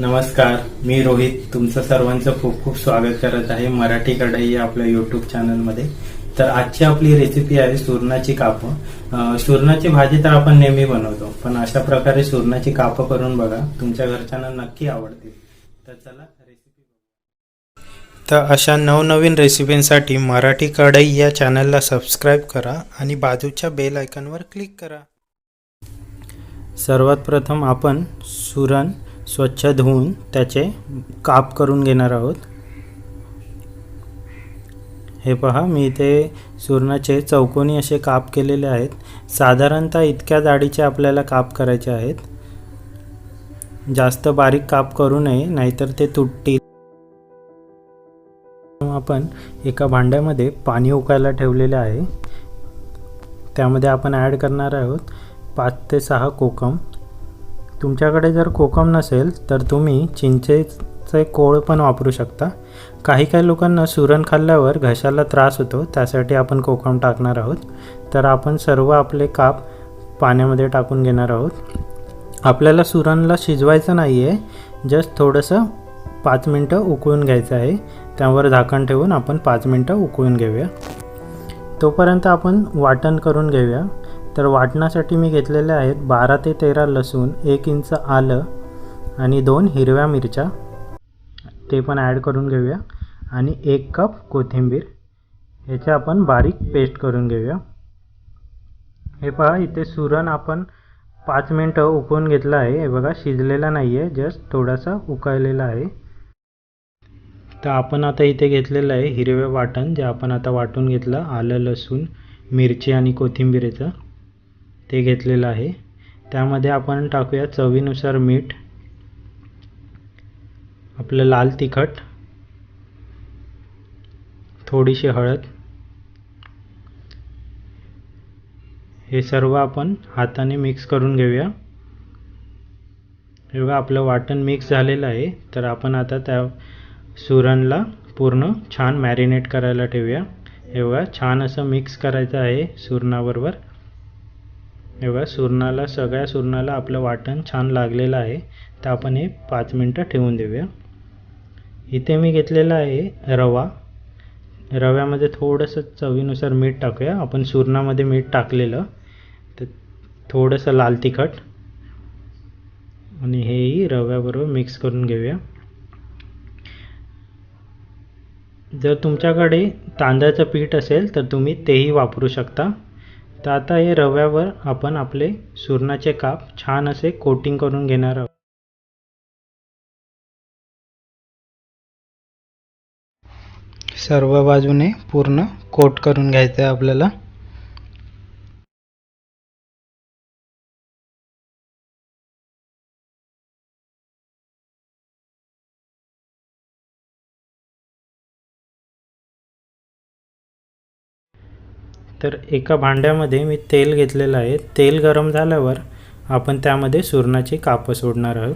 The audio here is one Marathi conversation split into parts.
नमस्कार मी रोहित. तुमचं सर्वांचं खूप खूप स्वागत करत आहे मराठी कढई या आपल्या युट्यूब चॅनलमध्ये तर आजची आपली रेसिपी आहे सुरणाची कापं. सुरणाची भाजी तर आपण नेहमी बनवतो पण अशा प्रकारे सुरणाची कापं करून बघा तुमच्या घरच्यांना नक्की आवडतील. तर चला रेसिपी तर अशा नवनवीन रेसिपींसाठी मराठी कढई या चॅनलला सबस्क्राईब करा आणि बाजूच्या बेल आयकॉनवर क्लिक करा. सर्वात प्रथम आपण सुरण स्वच्छ धुवून त्याचे काप करून घेणार आहोत. हे पहा मी इथे सुरणाचे चौकोनी असे काप केलेले आहेत. साधारणतः इतक्या जाडीचे आपल्याला काप करायचे आहेत. जास्त बारीक काप करू नये नाहीतर ते तुटतील. आपण एका भांड्यामध्ये पाणी उकायला ठेवलेले आहे. त्यामध्ये आपण ॲड करणार आहोत पाच ते सहा कोकम. तुमच्याकडे जर कोकम नसेल तर तुम्ही चिंचेचे कोळ पण वापरू शकता. काही काही लोकांना सुरण खाल्ल्यावर घशाला त्रास होतो त्यासाठी आपण कोकम टाकणार आहोत. तर आपण सर्व आपले काप पाण्यामध्ये टाकून घेणार आहोत. आपल्याला सुरणला शिजवायचं नाही आहे जस्ट थोडंसं पाच मिनटं उकळून घ्यायचं आहे. त्यावर झाकण ठेवून आपण पाच मिनटं उकळून घेऊया. तोपर्यंत आपण वाटण करून घेऊया. तर वाटणासाठी मी घेतलेले आहेत बारा ते तेरा लसूण एक इंच आलं आणि दोन हिरव्या मिरच्या. ते पण ॲड करून घेऊया. आणि एक कप कोथिंबीर. ह्याचे आपण बारीक पेस्ट करून घेऊया. हे पहा इथे सुरण आपण पाच मिनटं उकळून घेतलं आहे. हे बघा शिजलेला नाही आहे जस्ट थोडासा उकळलेला आहे. तर आपण आता इथे घेतलेलं आहे हिरवे वाटण जे आपण आता वाटून घेतलं आलं लसूण मिरची आणि कोथिंबीरेचं ते घेतलेलं आहे. त्यामध्ये आपण टाकूया चवीनुसार मीठ आपलं लाल तिखट थोडीशी हळद. हे सर्व आपण हाताने मिक्स करून घेऊया. हे बघा आपलं वाटण मिक्स झालेलं आहे. तर आपण आता त्या सुरणला पूर्ण छान मॅरिनेट करायला ठेवूया. हे बघा छान असं मिक्स करायचं आहे सुरणाबरोबर. हे बघा सुरणाला सगळ्या सुरणाला आपलं वाटण छान लागलेलं आहे. तर आपण हे पाच मिनटं ठेवून देऊया. इथे मी घेतलेला आहे रवा. रव्यामध्ये थोडंसं चवीनुसार मीठ टाकूया. आपण सुरणामध्ये मीठ टाकलेलं. तर थोडंसं लाल तिखट. आणि हेही रव्याबरोबर मिक्स करून घेऊया. जर तुमच्याकडे तांदळाचं पीठ असेल तर तुम्ही तेही वापरू शकता. तर आता हे रव्यावर आपण आपले सुरणाचे काप छान असे कोटिंग करून घेणार आहोत. सर्व बाजूने पूर्ण कोट करून घ्यायचं आहे आपल्याला. तर एका भांड्यामध्ये मी तेल घेतलेलं आहे. तेल गरम झाल्यावर आपण त्यामध्ये सुरणाची कापं सोडणार आहोत.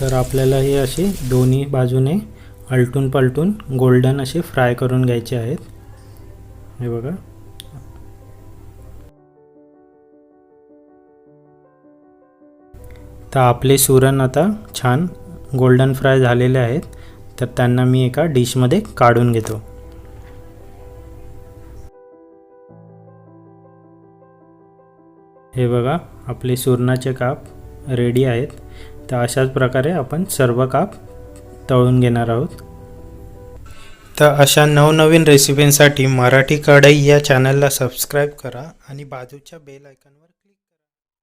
तर आपल्याला ही अशी दोन्ही बाजूने अलटून पलटून गोल्डन असे फ्राय करून घ्यायचे आहेत. हे बघा. तर आपले सुरण आता छान गोल्डन फ्राय झालेले आहेत. तर त्यांना मी एका डिशमध्ये काढून घेतो. हे बघा आपले सुरणाचे काप रेडी आहेत. तर अशाच प्रकारे आपण सर्व काप तळून घेणार आहोत. तर अशा नवनवीन रेसिपींसाठी मराठी कढई या चॅनलला सबस्क्राईब करा आणि बाजूच्या बेल आयकॉनवर